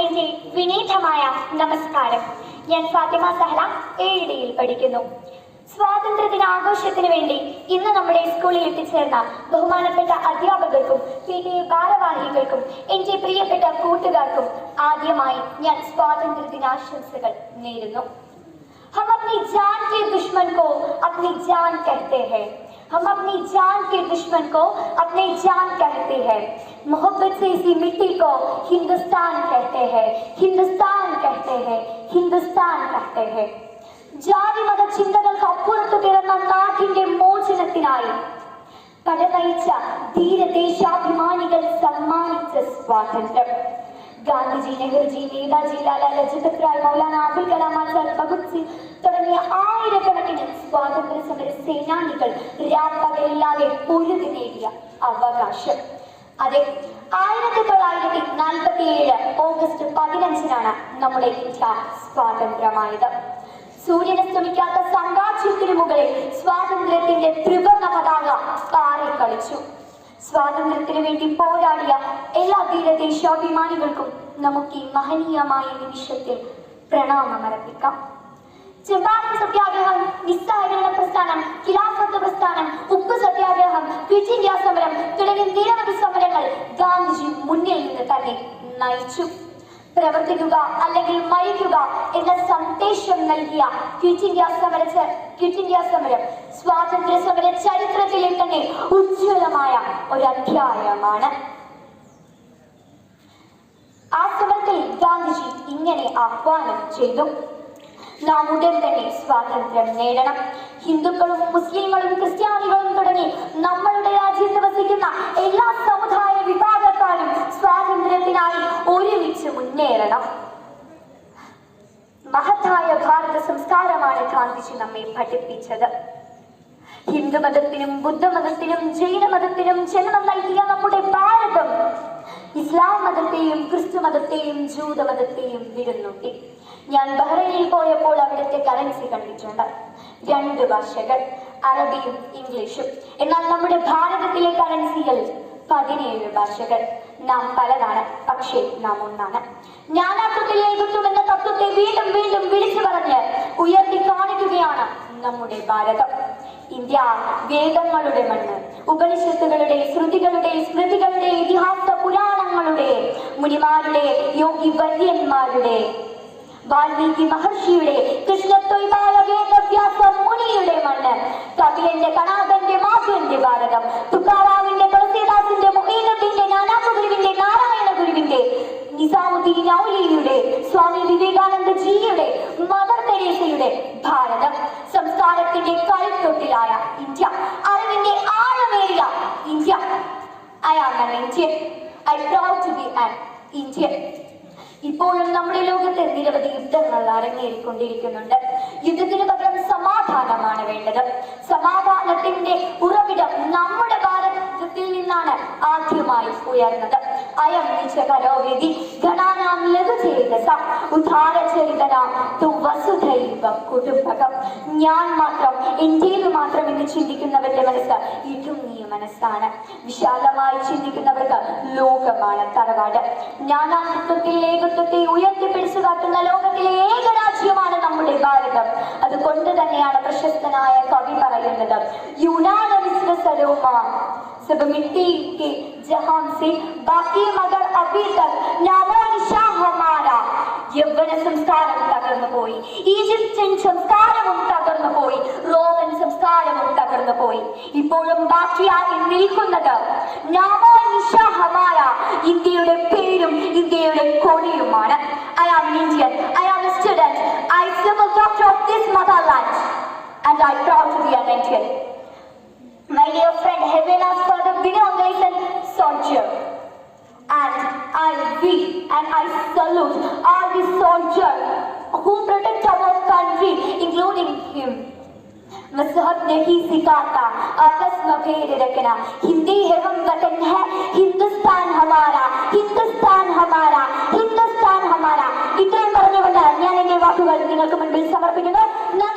എന്റെ വിനീതമായ നമസ്കാരം ഞാൻ ഫാത്തിമ സഹല ഏഴിടയിൽ പഠിക്കുന്നു സ്വാതന്ത്ര്യദിന ആഘോഷത്തിന് വേണ്ടി ഇന്ന് നമ്മുടെ സ്കൂളിൽ എത്തിച്ചേർന്ന ബഹുമാനപ്പെട്ട അധ്യാപകർക്കും പി ടി എ ഭാരവാഹികൾക്കും എന്റെ പ്രിയപ്പെട്ട കൂട്ടുകാർക്കും ആദ്യമായി ഞാൻ സ്വാതന്ത്ര്യ ദിനാശംസകൾ നേരുന്നു हम अपनी जान के दुश्मन को अपनी जान कहते हैं हम अपनी जान के दुश्मन को अपनी जान कहते हैं मोहब्बत से इसी मिट्टी को हिंदुस्तान कहते हैं हिंदुस्तान कहते हैं हिंदुस्तान कहते हैं ജാതി മത ചിന്തകൾക്ക് അപ്പുറത്ത് പിറന്ന നാട്ടിന്റെ മോചനത്തിനായി കടനയിച്ച ധീരദേശാഭിമാനികൾ സമ്മാനിച്ച സ്വാതന്ത്ര്യം ഗാന്ധിജി നെഹ്റുജി നേതാജി ലാല ലജപത് റായ് മൗലാന അബുൽ കലാം ആസാദ് ഭഗത് സിംഗ് തുടങ്ങിയ ആയിരക്കണക്കിന് സ്വാതന്ത്ര്യ സമര സേനാനികൾ രാപ്പകലില്ലാതെ പൊരുതി നേടിയ അവകാശം. അതെ ആയിരത്തി തൊള്ളായിരത്തി നാൽപ്പത്തി ഏഴ് ഓഗസ്റ്റ് പതിനഞ്ചിനാണ് നമ്മുടെ ഇന്ത്യ സ്വാതന്ത്ര്യമായത്. സൂര്യനസ്തമിക്കാത്ത സാമ്രാജ്യത്തിനു മുകളിൽ സ്വാതന്ത്ര്യത്തിന്റെ ത്രിവർണ പതാക പാറിക്കളിച്ചു. സ്വാതന്ത്ര്യത്തിനു വേണ്ടി പോരാടിയ എല്ലാ ധീരദേശാഭിമാനികൾക്കും നമുക്ക് ഈ മഹനീയമായ നിമിഷത്തിൽ പ്രണാമമർപ്പിക്കാം ചമ്പാരൻ സത്യാഗ്രഹം നിസ്സഹകരണ പ്രസ്ഥാനം ഖിലാഫത്ത് പ്രസ്ഥാനം ഉപ്പ് സത്യാഗ്രഹം ക്വിറ്റ് ഇന്ത്യ സമരം തുടങ്ങിയ നിരവധി സമരങ്ങൾ ഗാന്ധിജി മുന്നിൽ നിന്ന് തന്നെ നയിച്ചു. പ്രവർത്തിക്കുക അല്ലെങ്കിൽ മരിക്കുക എന്ന സന്ദേശം നൽകിയ ക്വിറ്റ് ഇന്ത്യ സമര ക്വിറ്റ് ഇന്ത്യ സമരം സ്വാതന്ത്ര്യ സമര ചരിത്രത്തിലെ തന്നെ ഉജ്ജ്വലമായ ഒരു അധ്യായമാണ്. ആ സമരത്തിൽ ഗാന്ധിജി ഇങ്ങനെ ആഹ്വാനം ചെയ്തു. നാം ഉടൻ തന്നെ സ്വാതന്ത്ര്യം നേടണം. ഹിന്ദുക്കളും മുസ്ലിങ്ങളും ക്രിസ്ത്യാനികളും തുടങ്ങി നമ്മളുടെ രാജ്യത്ത് വസിക്കുന്ന എല്ലാ സമുദായ വിഭാഗക്കാരും സ്വാതന്ത്ര്യത്തിനായി ഒരുമിച്ച് മുന്നേറണം മഹത്തായ ഭാരത സംസ്കാരമാണ് ഗാന്ധിജി നമ്മെ പഠിപ്പിച്ചത്. ഹിന്ദുമതത്തിനും ബുദ്ധമതത്തിനും ജൈനമതത്തിനും ജന്മം നൽകിയ നമ്മുടെ ഭാരതം ഇസ്ലാം മതത്തെയും ക്രിസ്തു മതത്തെയും ജൂതമതത്തെയും വിരുന്നുട്ടി ഞാൻ ബഹ്റൈനിൽ പോയപ്പോൾ അവിടുത്തെ കറൻസി കണ്ടിട്ടുണ്ട്. രണ്ട് ഭാഷകൾ അറബിയും ഇംഗ്ലീഷും. എന്നാൽ നമ്മുടെ ഭാരതത്തിലെ കറൻസികൾ പതിനേഴ് ഭാഷകൾ. നാം പലതാണ് പക്ഷേ നാം ഒന്നാണ്. ജ്ഞാനാത്വത്തിൽ ഏകത്വമെന്ന തത്വത്തെ വീണ്ടും വീണ്ടും വിളിച്ചു പറഞ്ഞ് ഉയർത്തി കാണിക്കുകയാണ് നമ്മുടെ ഭാരതം. ഇന്ത്യ വേദങ്ങളുടെ മണ്ണ് ഉപനിഷത്തുകളുടെ ശ്രുതികളുടെ സ്മൃതികളുടെ ഇതിഹാസ പുരാണങ്ങളുടെ മുനിമാരുടെ യോഗി വര്യന്മാരുടെ വാൽമീകി മഹർഷിയുടെ കൃഷ്ണത്വൈവായ വേദവ്യാസ മുനിയുടെ മണ്ണ് കവിയന്റെ കണാഥന്റെ മാധുവിന്റെ ഭാരതം തുക്കാറാമിന്റെ നിസാമുദ്ദീൻ ഔലിയുടെ സ്വാമി വിവേകാനന്ദ ജിയുടെ മദർ തെരേസയുടെ ഭാരതം. സംസ്കാരത്തിന്റെ കളിത്തൊട്ടിലായ ഇന്ത്യ അറിവിന്റെ ആഴമേറിയ India. I am an Indian I proud to be an Indian ഇപ്പോഴും നമ്മുടെ ലോകത്ത് നിരവധി യുദ്ധങ്ങൾ അരങ്ങേറിക്കൊണ്ടിരിക്കുന്നുണ്ട്. യുദ്ധത്തിന് പകരം സമാധാനമാണ് വേണ്ടത്. സമാധാനത്തിന്റെ ഉറവിടം നമ്മുടെ നിന്നാണ് ആദ്യമായി ഉയർന്നത്. അയം നിജകരോവിധി ഗണാനാം ലഘുചേതസ ഉദാരചരിതനാം തു വസുധൈവ കുടുംബകം. ഞാൻ മാത്രം ഇന്ത്യയിൽ മാത്രം എന്ന് ചിന്തിക്കുന്നവരുടെ മനസ്സ് ഇടുങ്ങിയ മനസ്സാണ്. വിശാലമായി ചിന്തിക്കുന്നവർക്ക് ലോകമാണ് തറവാട്. ജ്ഞാനാത്വത്തിൽ ഏകത്വത്തെ ഉയർത്തിപ്പിടിച്ചു കാട്ടുന്ന ലോകത്തിലെ ഏക രാജ്യമാണ് നമ്മുടെ ഭാരതം. അതുകൊണ്ട് തന്നെയാണ് പ്രശസ്തനായ കവി പറയുന്നത് യുനാനമിസ്ര സരോമ सब मिट्टी के जहां से बाकी मगर अभी तक नामो निशा हमारा യൗവന സംസ്കാരം തകർന്നു പോയി ഈജിപ്ഷ്യൻ സംസ്കാരവും തകർന്നു പോയി റോമൻ സംസ്കാരവും തകർന്നു പോയി ഇപ്പോഴും ബാക്കിയായി നിൽക്കുന്നത് നാമോ നിശ ഹമാര ഇന്ത്യയുടെ പേരും ഇന്ത്യയുടെ കൊടിയുമാണ് I am Indian I am a student I civil doctor of this motherland and I proud to be an Indian. My dear friend, heaven has for the bigger nation soldier. And I we and I salute all the soldier who protect our country, including him. मजहब नहीं सिखाता आपस में भेद रखना हिंदी है हम वतन है हिंदुस्तान हमारा हिंदुस्तान हमारा हिंदुस्तान हमारा ഇത്രയും പറഞ്ഞുകൊണ്ട് ഞാൻ എന്റെ വാക്കുകൾ നിങ്ങൾക്ക് മുൻപിൽ ना